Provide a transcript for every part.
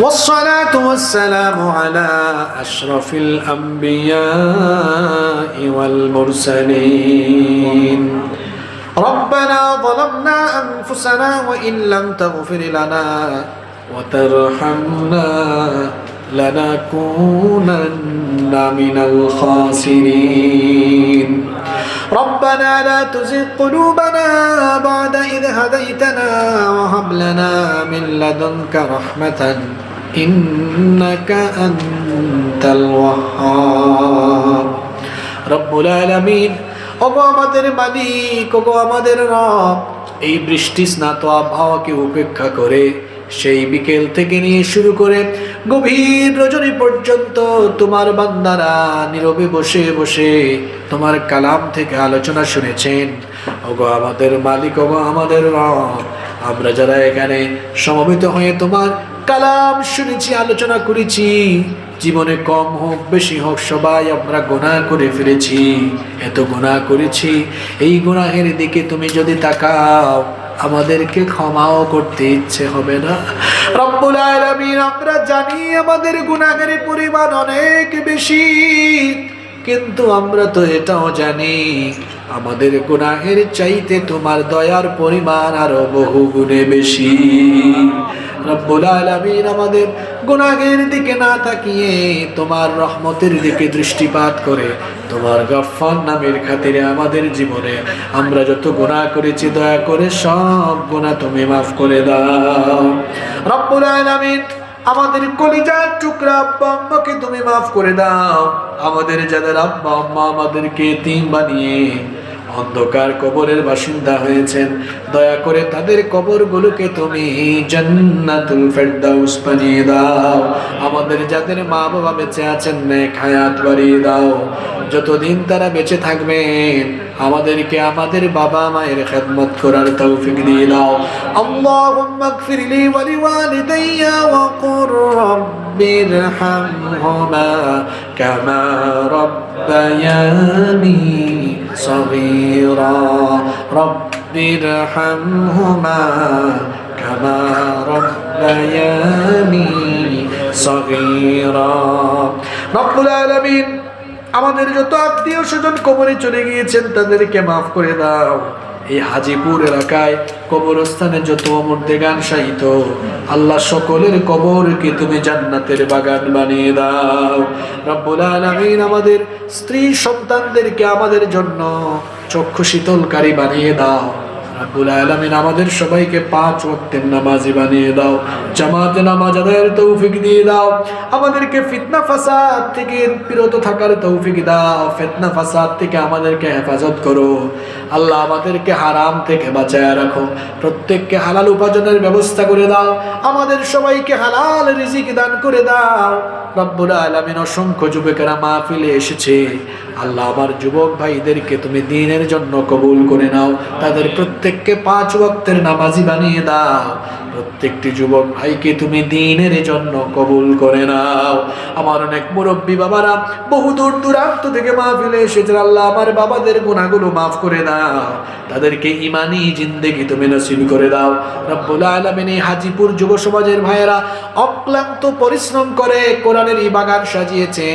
والصلاة والسلام على أشرف الأنبياء والمرسلين. ربنا ظلمنا أنفسنا وإن لم تغفر لنا وترحمنا لنكونن من الخاسرين. ربنا لا تزغ قلوبنا بعد إذ هديتنا وهب لنا من لدنك رحمة. ইন্নাকা আনতাল ওয়াহ্হাব রব্বুল আলামিন, ওগো আমাদের মালিক, ওগো আমাদের রব, এই বৃষ্টি স্নাত আবহাওয়াকে উপেক্ষা করে সেই বিকেল থেকে নিয়ে শুরু করে গভীর রজনী পর্যন্ত তোমার বান্দারা নীরবে বসে বসে তোমার কালাম থেকে আলোচনা শুনেছেন। ওগো আমাদের মালিক, ওগো আমাদের রব, আমরা যারা এখানে সমবেত হয়ে তোমার কালাম শুনেছি, আলোচনা করেছি। জীবনে কম হোক, বেশি হোক, সবাই আমরা গুনাহ করে ফেলেছি। এত গুনাহ করেছি, এই গুনাহের দিকে তুমি যদি তাকাও, আমাদেরকে ক্ষমাও করতে ইচ্ছে হবে না। রব্বুল আলামিন, আমরা জানি আমাদের গুনাহের পরিমাণ অনেক বেশি। কিন্তু আমরা তো এটাও জানি, আমাদের গুনাহের চাইতে তোমার দয়ার পরিমাণ আরও বহু গুণে বেশি। আমাদের গুনাহের দিকে না তাকিয়ে তোমার রহমতের দিকে দৃষ্টিপাত করে, তোমার গফফার নামের খাতিরে আমাদের জীবনে আমরা যত গুণা করেছি, দয়া করে সব গুণা তুমি মাফ করে দাও। রব্বুল আলামিন আমাদের কলিজার টুকরা আব্বা আম্মাকে তুমি মাফ করে দাও। আমাদের যাদের আব্বা আম্মা আমাদেরকে তিন বানিয়ে অন্ধকার কবরের বাসিন্দা হয়েছেন দয়া করে তাদের কবরগুলোকে তুমি জান্নাতুল ফেরদাউস বানিয়ে দাও আমাদের যাদের মা বাবা বেঁচে আছেন নেক হায়াত বাড়িয়ে দাও যতদিন তারা বেঁচে থাকবেন আমাদেরকে আমাদের বাবা মায়ের খেদমত করার তৌফিক দিয়ে দাও আল্লাহুম্মা اغفر لي ولوالدي وقل رب ارحمهما كما ربياني صغيرا رب ارحمهما كما ربياني صغيرا رب العالمين আমাদের যত আত্মীয় স্বজন কবরে চলে গিয়েছেন তাদেরকে মাফ করে দাও এই হাজিপুর এলাকায় কবরস্থানে যত অমূর্তে গান সাহিত আল্লাহ সকলের কবর কবরকে তুমি জান্নাতের বাগান বানিয়ে দাও। রব্বুল আলামিন আমাদের স্ত্রী সন্তানদেরকে আমাদের জন্য চক্ষু শীতলকারী বানিয়ে দাও। রাব্বুল আলামিন আমাদের সবাইকে পাঁচ ওয়াক্তের নামাজি বানিয়ে দাও, জামাতে নামাজ আদায়ের তৌফিক দিয়ে দাও, আমাদেরকে ফিতনা ফাসাদ থেকে বিরত থাকার তৌফিক দাও, ফিতনা ফাসাদ থেকে আমাদেরকে হেফাজত করো। আল্লাহ আমাদেরকে হারাম থেকে বাঁচায় রাখো, প্রত্যেককে হালাল উপার্জনের ব্যবস্থা করে দাও, আমাদের সবাইকে হালাল রিজিক দান করে দাও। রব্বুল আলামিন অসংখ্য যুবকেরা মাহফিলে এসেছে আল্লাহ আমার যুবক ভাইদেরকে তুমি দিনের জন্য কবুল করে নাও। তাদের প্রত্যেককে পাঁচ ওয়াক্তের নামাজি বানিয়ে দাও। প্রত্যেকটি যুবক ভাইকে তুমি দিনের জন্য কবুল করে নাও। আমার অনেক মুরব্বী বাবারা বহু দূর দূরান্ত থেকে মাহফিলে এসেছে। আল্লাহ আমার বাবাদের গুণাগুলো মাফ করে দাও। তাদেরকে ইমানি জিন্দেগি তুমি নসিব করে দাও। রব্বুল আলামিন এই হাজিপুর যুব সমাজের ভাইয়েরা অক্লান্ত পরিশ্রম করে কোরআনের এই বাগান সাজিয়েছে।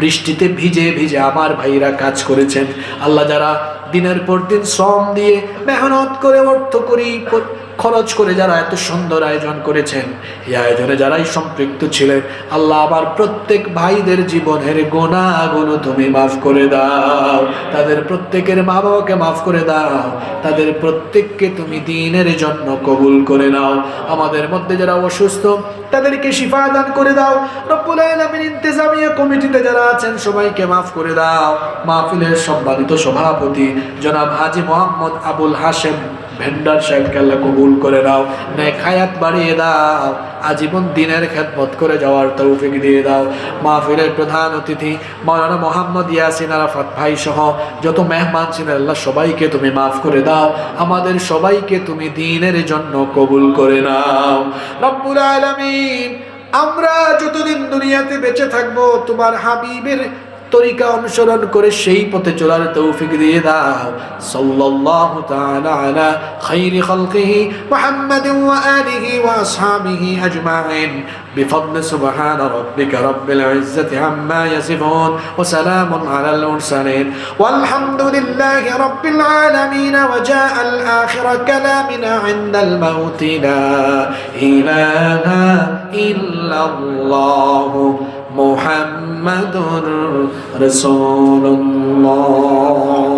বৃষ্টিতে ভিজে ভিজে আমার ভাইরা কাজ করেছেন। আল্লাহ যারা দিনের পর দিন শ্রম দিয়ে মেহনত করে অর্থ করি, খরচ করে যারা এত সুন্দর আয়োজন করেছেন, এই আয়োজনে যারাই সম্পৃক্ত ছিলেন, আল্লাহ আবার প্রত্যেক ভাইদের জীবনের গোনা গোনাগুলো তুমি মাফ করে দাও। তাদের প্রত্যেকের মা বাবাকে মাফ করে দাও। তাদের প্রত্যেককে তুমি দিনের জন্য কবুল করে নাও। আমাদের মধ্যে যারা অসুস্থ তাদেরকে শিফা দান করে দাও। রব্বুল আলামিন ইন্তেজামিয়া কমিটিতে যারা আছেন, সবাইকে মাফ করে দাও। মাহফিলের সম্মানিত সভাপতি জনাব হাজি মোহাম্মদ আবুল হাশেম ভেন্ডার সাহেবকে আল্লাহ কবুল করে দাও নেক হায়াত বাড়িয়ে দাও, আজীবন দিনের খেদমত করে যাওয়ার তৌফিক দিয়ে দাও। মাহফিলের প্রধান অতিথি মৌলানা মোহাম্মদ ইয়াসিন আরাফাত ভাই সহ যত মেহমান ছিলেন, আল্লাহ সবাইকে তুমি মাফ করে দাও। আমাদের সবাইকে তুমি দিনের জন্য কবুল করে নাও। রব্বুল আলামিন, আমরা যতদিন দুনিয়াতে বেঁচে থাকব, তোমার হাবিবের তরিকা অনুসরণ করে সেই পথে চলার তৌফিক দিয়ে দাও সাল্লাল্লাহু তাআলা আলা খাইরি খালকিহি মুহাম্মাদিন ওয়া আলিহি ওয়া আসহাবিহি আজমাইন بفضل سبحان ربك رب العزة عما يصفون وسلام على المرسلين والحمد لله رب العالمين وجاء الآخر كلامنا عند الموت لا إله إلا الله محمد رسول الله